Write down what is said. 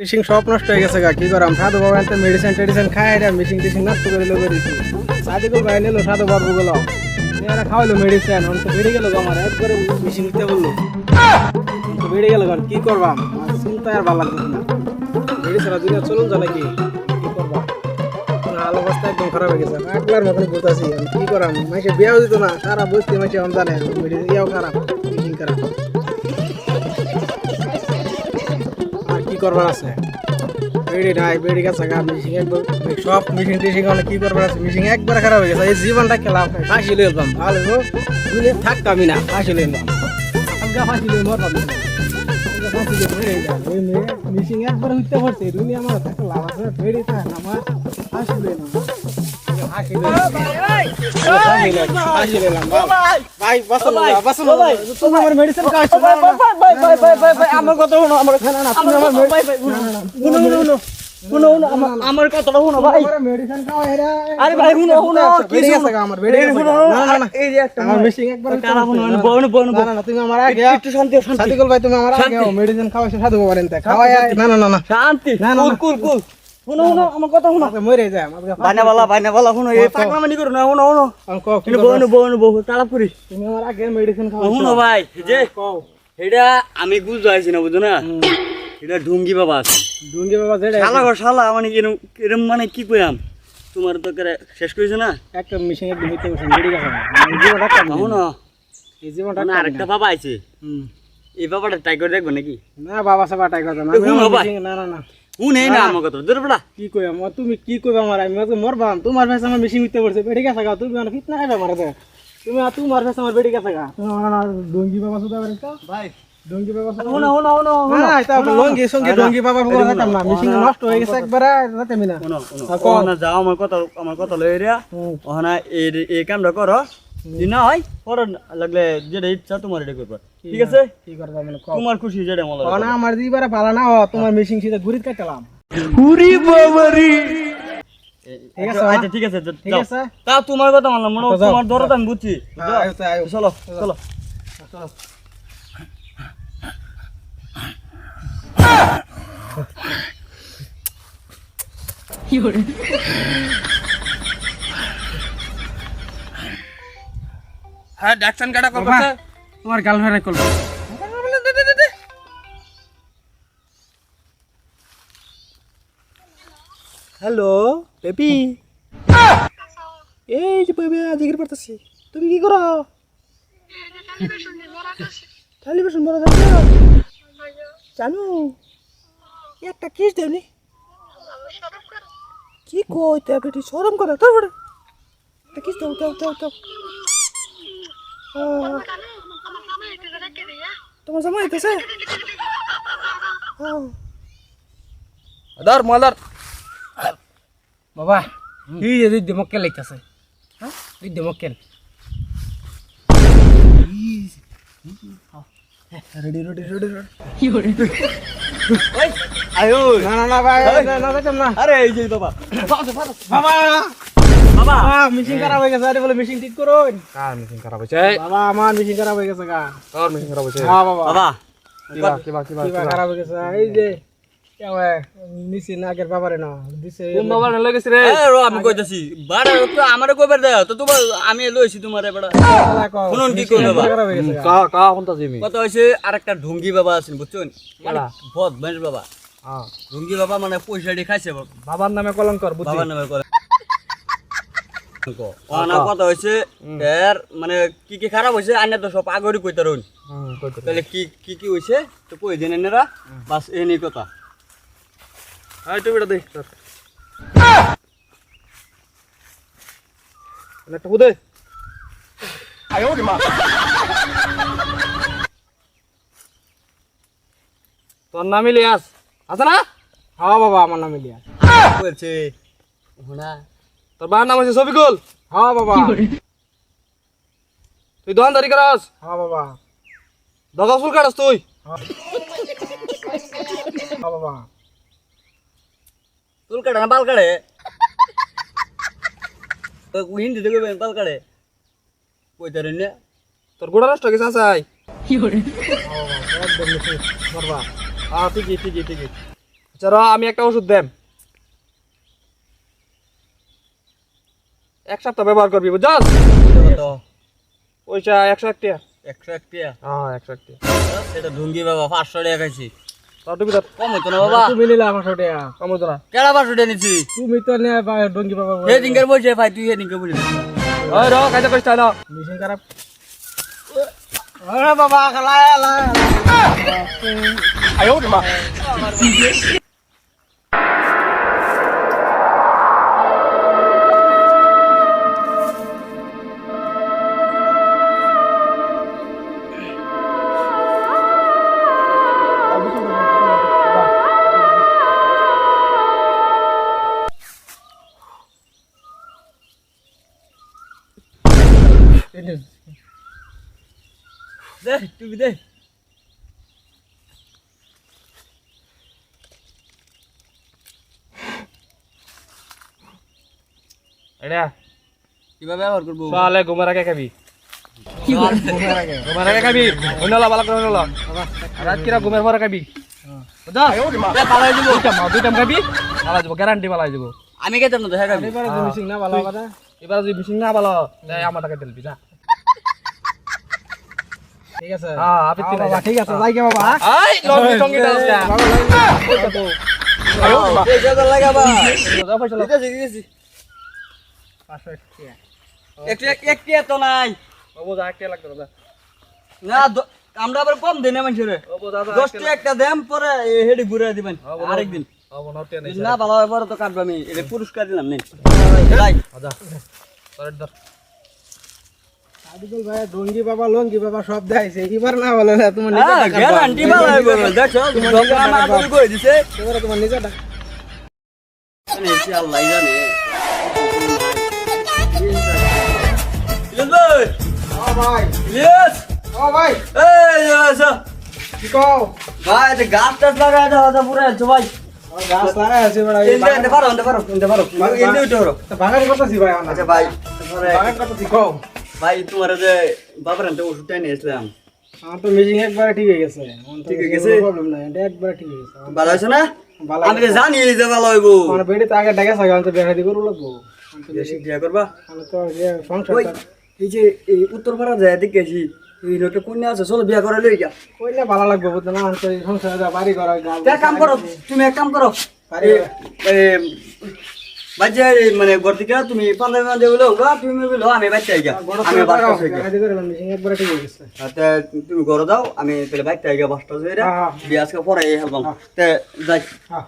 Machine সব নষ্ট হয়ে গেছে গা, কি করাম সাধু বাবা একটা মেডিসিন টেডিসিন খাই এটা মেশিন টেশিন নষ্ট করে লোক দিছি সাদিকুল ভাই নিলো সাধু বাবু গুলো। এরা খাওয়াইলো মেডিসিন অন্ত বেড়ে গেল গো আমার, একবারে মেশিন দিতে বলল। অন্ত বেড়ে গেল গো কি করবাম চিন্তা আর ভালো লাগছে না। মেডিসিন দুনিয়া চলুন যা নাকি কি করবা? হাল অবস্থা একদম খারাপ হয়ে গেছে। একবার মতন ঘুরতেছি কি করাম? মাসে বিয়াও দিত না, সারা বসতে মাসে আমি জানে মেডিসিন ইয়াও খারাপ মেশিন খারাপ। করবার আছে? বেড়ি কি করবার আছে? মিশিং একবার খারাপ হয়ে গেছে, এই জীবনটা খেলাম ফাঁসি লইল পাম ভালো দুনিয়া থাকতামই না, ফাঁসি মরতাম না। আমগা ফাঁসি আমার আমার কথা শোনো আমার শুনো, আমার- কথাটা ভাই মেডিসিন খাওয়া এরা আরে ভাই শুনো শুনো কি আমার বেড়ে শুনো, না না না এই যে একটা আমার মেশিন একবার কারা শুনো, শুনো, বউনো, বউনো, না না না তুমি আমার আগে একটু শান্তি শান্তি সাদিকুল ভাই তুমি আমার আগে মেডিসিন খাওয়াইছো সাধু বাবার এনতে খাওয়াই না না না শান্তি না, না, না। কুল কুল শুনো শুনো আমার কথা শুনো। মরে যায় বাইনা বালা বাইনা বালা শুনো এই। পাগলামানি করো না শুনো শুনো। কিন্তু? বউনো বউনো বউ করি তুমি আমার আগে মেডিসিন খাওয়াইছো। শুনো ভাই যে কও। এটা আমি বুঝতে পারছি না বুঝো না? এটা ঢুঙ্গি বাবা আছে। ডুঙ্গি বাবা যেটা শালা মানে এরম এরম মানে কি কইয়াম তোমার তো করে শেষ করেছ না? একটা মেশিন একদম মিথ্যে বলছেন বেড়ে গেছে জীবন রাখতাম না। শুনো এই জীবন রাখতাম আরেকটা বাবা আছে। হুম। এই বাবাটা ট্রাই করে দেখব নাকি? না বাবা সাবা টাই কথা না না না না। এই না আমার কথা দূর বড়া। কি কই আমার তুমি কি কইবা আমার আমি আজকে মরবাম তোমার ভাষা আমার মেশিন মিথ্যে পড়ছে। বেড়ে গেছে গা তুমি আমার ফিতনা খাইবা মারতে তুমি আর তোমার ভাষা আমার বেড়ে গেছে গা। ডঙ্গি বাবা সুদা বেড়ে ভাই। ডঙ্গি বাবা শুনো শুনো শুনো না লঙ্গি সঙ্গে ডঙ্গি বাবা বলে যেতাম না। মেশিন নষ্ট হয়ে গেছে একবারে যেতামই না। শুনো শুনো যাও আমার কথা আমার কথা লই রিয়া হুম। এই এই কামটা করো। না হয় করো লাগলে যেটা ইচ্ছা তোমার এটা করবা। ঠিক আছে? কি করবা মানে তোমার খুশি যেটা মনে না আমার দিবারে পালা না তোমার মেশিন সিধা ঘুরি কাটলাম ঠিক আছে, আচ্ছা ঠিক আছে ঠিক আছে। তা তোমার কথা মানলাম মনে হয় আচ্ছা, তোমার তো আমি বুঝছি। যাও। আয়ো তো, আয়ো। চলো হ্যাঁ ডাকছেন কাটা কল করছে তোমার গার্লফ্রেন্ড কল হ্যালো বেবি এই যে বেবি জিজ্ঞেস করতেছি তুমি কি করো? টেলিভিশন বড় জানো জানো একটা কিস দেবনি কি কই তা বেটি শরম করে তোর বড় একটা কিস দাও দাও দাও দাও তোমার জামাই আইতেছে ধর মলার বাবা এই যে দুই মক্কেল লাইতেছে হ্যাঁ? দুই মক্কেল রেডি রেডি রেডি ওই আয়ো না না না ভাই না না না। আরে এই যে বাবা। বাবা বাবা। বাবা। মেশিন খারাপ হয়ে গেছে। আরে বলে মেশিন ঠিক করো কার মেশিন খারাপ হয়েছে? বাবা আমার মেশিন খারাপ হয়ে গেছে গা। তোর মেশিন খারাপ হয়েছে। হ্যাঁ বাবা। বাবা। কিবা কিবা কিবা কিবা খারাপ হয়ে গেছে? এই যে কেমন নিচে নাকের বাবারে না। দিছে কোন বাবা না রে? এ আমি কইতাছি বাড়া তো আমারে কইবার দাও তো তোমার আমি লইছি তোমারে বড়া। শুনুন কি করবে বাবা? কা কা কোনটা জিমি কত হইছে আরেকটা ঢুঙ্গি বাবা আছেন বুঝছেন? মানে বহুত বেশ বাবা। হ্যাঁ। ঢুঙ্গি বাবা মানে পয়সা দিয়ে খাইছে বাবা। বাবার নামে কলঙ্কর বাবার নামে করে অনা কথা হইছে এর মানে কি কি খারাপ হইছে আনে তো সব আগরি তাহলে কি কি কি হইছে তো কই দেন এনারা বাস এই নিয়ে কথা। আই তো বিটা দে। তোর নাম ইলিয়াস আছে না? হ্যাঁ বাবা আমার নামে লিয়া বলছে হোনা তোর বাবার নাম আছে সবিকুল হ্যাঁ বাবা। তুই দোকানদারি করস হ্যাঁ বাবা। দগা ফুল কাটস তুই? হ্যাঁ বাবা। চুল কাটে না বাল কাটে? হিন্দি দেখবে বাল কাটে। কইতার না তোর গোড়া নষ্ট হয়ে গেছে আসাই। একদম নিচে মারবা হ্যাঁ ঠিকই ঠিকই ঠিকই। আচ্ছা র আমি একটা ওষুধ দেম। এক সপ্তাহ ব্যবহার করবি বুঝছস? তো পয়সা একশো এক টাকা একশো এক টিয়া হ্যাঁ একশো এক টাকা সেটা ঢুঙ্গি বাবা পাঁচশো টাকা খাইছি। তুমি তো ডঙ্গি বাবা। হে দিনকার বলছে ভাই তুই হে দিনকার বলছিস ওই র কাজে কইছ না মেশিন খারাপ। আরে বাবা খালা আয়ো মা। দে তুই দে এটা কীভাবে ব্যবহার করব সালে ঘুমার আগে খাবি। কি করব ঘুমার আগে খাবি। অন্যলা ভালো করে অন্যলা রাত কিরা ঘুমের পরে খাবি। দিব। দুইটা খাবি ভালো যাব গ্যারান্টি ভালো যাব আমি কেতাম না দেখা খাবি এবারে না ভালো কথা। এবার যদি বিশিং না ভালো তাই আমার টাকা দিলবি ঠিক আছে হ্যাঁ বাবা ঠিক আছে যাই গে বাবা পয়সা টাকা তো নাই বাবু যা একটা লাগবে না আমরা আবার কম দেন মানুষের দশটি একটা দেম পরে হেডি ঘুরে দিবেন আরেকদিন না ভালো হয় তো কাটবো আমি। এটা পুরস্কার দিলাম নেই যাই। যা তোর ধর সাদিকুল ভাই ডঙ্গি বাবা লঙ্গি বাবা সব দেখাইছে এবার না বলে না তোমার নিজে হ্যাঁ গ্যারান্টি ভালো আমার দিছে। এবারে তোমার নিজে সে আল্লাহই জানে। ভাই। ও ভাই। ইলিয়াস। ও ভাই। এই ইলিয়াস। কি কও? ভাই এটা গাছ টাছ লাগাই দাও পুরো ভাই। ভাই আচ্ছা যে বাবার আনতে ওষুধটা আমার তো মেশিন একবারে ঠিক হয়ে গেছে ঠিক হয়ে গেছে? একবারে ঠিক আছে না আমি জানি যে ভালো হইব বেড়ে তো আগে ডেকে আমি তো বেড়া দি লাগবো আমি বেশি বিয়া করবা আমি এই যে এই উত্তর পাড়া যায় দেখেছি কন্যা আছে চলো বিয়া করে লই গা কইলে ভালো লাগবে বুঝতে না আমি সংসার যা বাড়ি করা এক কাম করো তুমি এক কাম করো। বাচ্চা মানে গর্তিকা তুমি পান্ডা পান্ডা বলো গা তুমি বলো আমি বাচ্চা গা আমি বাচ্চা তে তুমি ঘরে দাও আমি তাহলে বাচ্চা গা বাসটা হয়ে হ্যাঁ। বিয়া আজকে পরে হেলবাম। তে যাই। হ্যাঁ।